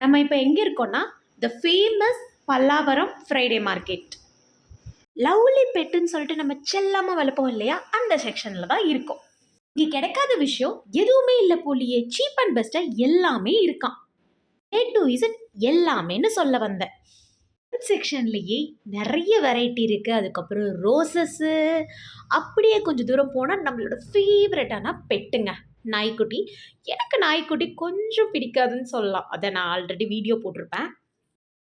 நம்ம இப்போ எங்கே இருக்கோம்னா the famous Pallavaram Friday market lovely பெட்டுன்னு சொல்லிட்டு நம்ம செல்லாமல் வளர்ப்போம் இல்லையா? அந்த செக்ஷனில் தான் இருக்கோம். இங்கே கிடைக்காத விஷயம் எதுவுமே இல்லை போலியே. சீப் அண்ட் பெஸ்ட்டாக எல்லாமே இருக்கான் ஏ டு இசட் எல்லாமேன்னு சொல்ல வந்தேன். செக்ஷன்லேயே நிறைய வெரைட்டி இருக்குது அதுக்கப்புறம் ரோசஸ்ஸு அப்படியே கொஞ்சம் தூரம் போனால் நம்மளோட ஃபேவரட்டான பெட்டுங்க. நாய்க்குட்டி. எனக்கு நாய்க்குட்டி கொஞ்சம் பிடிக்காதுன்னு சொல்லலாம். அதை நான் ஆல்ரெடி வீடியோ போட்டிருப்பேன்.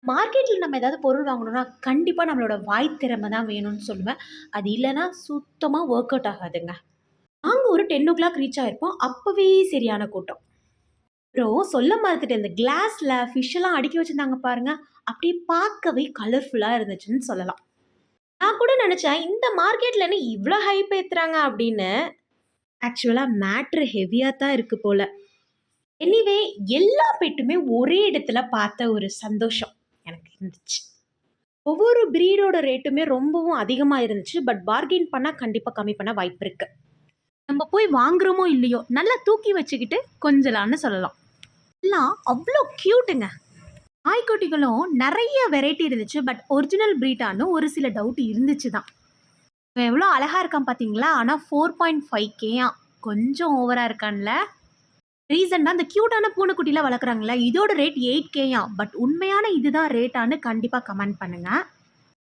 மார்க்கெட்டில் நம்ம ஏதாவது பொருள் வாங்கணும்னா கண்டிப்பாக நம்மளோட வாய் திறமை தான் வேணும்னு சொல்லுவேன். அது இல்லைன்னா சுத்தமாக ஒர்க் அவுட் ஆகாதுங்க. நாங்கள் ஒரு டென் ஓ கிளாக் ரீச் ஆகிருப்போம் அப்போவே சரியான கூட்டம். அப்புறம் சொல்ல மறந்துட்டு இந்த கிளாஸில் ஃபிஷ்ஷெல்லாம் அடுக்கி வச்சுருந்தாங்க பாருங்கள் அப்படியே பார்க்கவே கலர்ஃபுல்லாக இருந்துச்சுன்னு சொல்லலாம். நான் கூட நினச்சேன் இந்த மார்க்கெட்டில் என்ன இவ்வளோ ஹைப் ஏற்றுறாங்க அப்படின்னு ஆக்சுவலாக மேட்ரு ஹெவியாக தான் இருக்குது போல். எனிவே எல்லா பெட்டுமே ஒரே இடத்துல பார்த்த ஒரு சந்தோஷம் எனக்கு இருந்துச்சு. ஒவ்வொரு ப்ரீடோட ரேட்டுமே ரொம்பவும் அதிகமாக இருந்துச்சு. பட் பார்கெயின் பண்ணால் கண்டிப்பாக கம்மி பண்ண வாய்ப்பு இருக்குது நம்ம போய் வாங்குறோமோ இல்லையோ நல்லா தூக்கி வச்சுக்கிட்டு கொஞ்சலான்னு சொல்லலாம். எல்லாம் அவ்வளோ க்யூட்டுங்க நாய்க்குட்டிகளும் நிறைய வெரைட்டி இருந்துச்சு. பட் ஒரிஜினல் ப்ரீட்டான்னு ஒரு சில டவுட் இருந்துச்சு தான் எவ்வளோ அழகாக இருக்கான் பார்த்தீங்களா ஆனால் ஃபோர் பாயிண்ட் ஃபைவ் கேயா கொஞ்சம் ஓவராக இருக்கான்ல? ரீசெண்டாக அந்த க்யூட்டான பூனைக்குட்டிலாம் வளர்க்குறாங்களா இதோட ரேட் எயிட் கேயா பட் உண்மையான இதுதான் ரேட்டான்னு கண்டிப்பாக கமெண்ட் பண்ணுங்கள்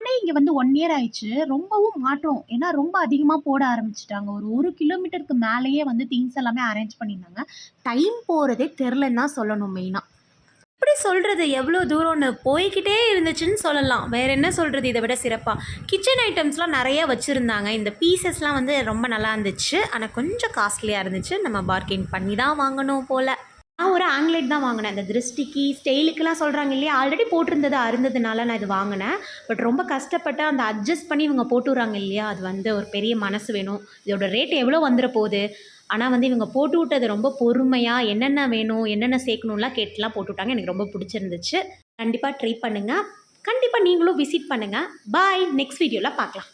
ஆனால் இங்கே வந்து ஒன் இயர் ஆயிடுச்சு. ரொம்பவும் மாற்றம். ஏன்னா ரொம்ப அதிகமாக போட ஆரம்பிச்சிட்டாங்க. ஒரு ஒரு கிலோமீட்டருக்கு மேலேயே வந்து திங்ஸ் எல்லாமே அரேஞ்ச் பண்ணியிருந்தாங்க. டைம் போகிறதே தெரிலன்னு தான் சொல்லணும் மெயினாக இப்படி சொல்கிறது எவ்வளோ தூரம்னு போய்கிட்டே இருந்துச்சுன்னு சொல்லலாம். வேறு என்ன சொல்கிறது இதை விட சிறப்பாக கிச்சன் ஐட்டம்ஸ்லாம் நிறைய வச்சுருந்தாங்க. இந்த பீசஸ்லாம் வந்து ரொம்ப நல்லா இருந்துச்சு. ஆனால் கொஞ்சம் காஸ்ட்லியாக இருந்துச்சு. நம்ம பார்கெயின் பண்ணி தான் வாங்கணும் போல். நான் ஒரு ஆங்லேட் தான் வாங்கினேன். அந்த திருஷ்டிக்கு ஸ்டைலுக்கெல்லாம் சொல்கிறாங்க இல்லையா? ஆல்ரெடி போட்டிருந்தது அருந்ததுனால நான் இது வாங்கினேன். பட் ரொம்ப கஷ்டப்பட்டு அந்த அட்ஜஸ்ட் பண்ணி இவங்க போட்டுறாங்க இல்லையா? அது வந்து ஒரு பெரிய மனசு வேணும். இதோட ரேட் எவ்வளோ வந்துட போகுது? ஆனால் வந்து இவங்க போட்டு விட்டது ரொம்ப பொறுமையாக என்னென்ன வேணும் என்னென்ன சேர்க்கணும்லாம் கேட்டுலாம் போட்டு விட்டாங்க எனக்கு ரொம்ப பிடிச்சிருந்துச்சு. கண்டிப்பாக ட்ரை பண்ணுங்கள் கண்டிப்பாக நீங்களும் விசிட் பண்ணுங்கள் பாய் நெக்ஸ்ட் வீடியோவில் பார்க்கலாம்.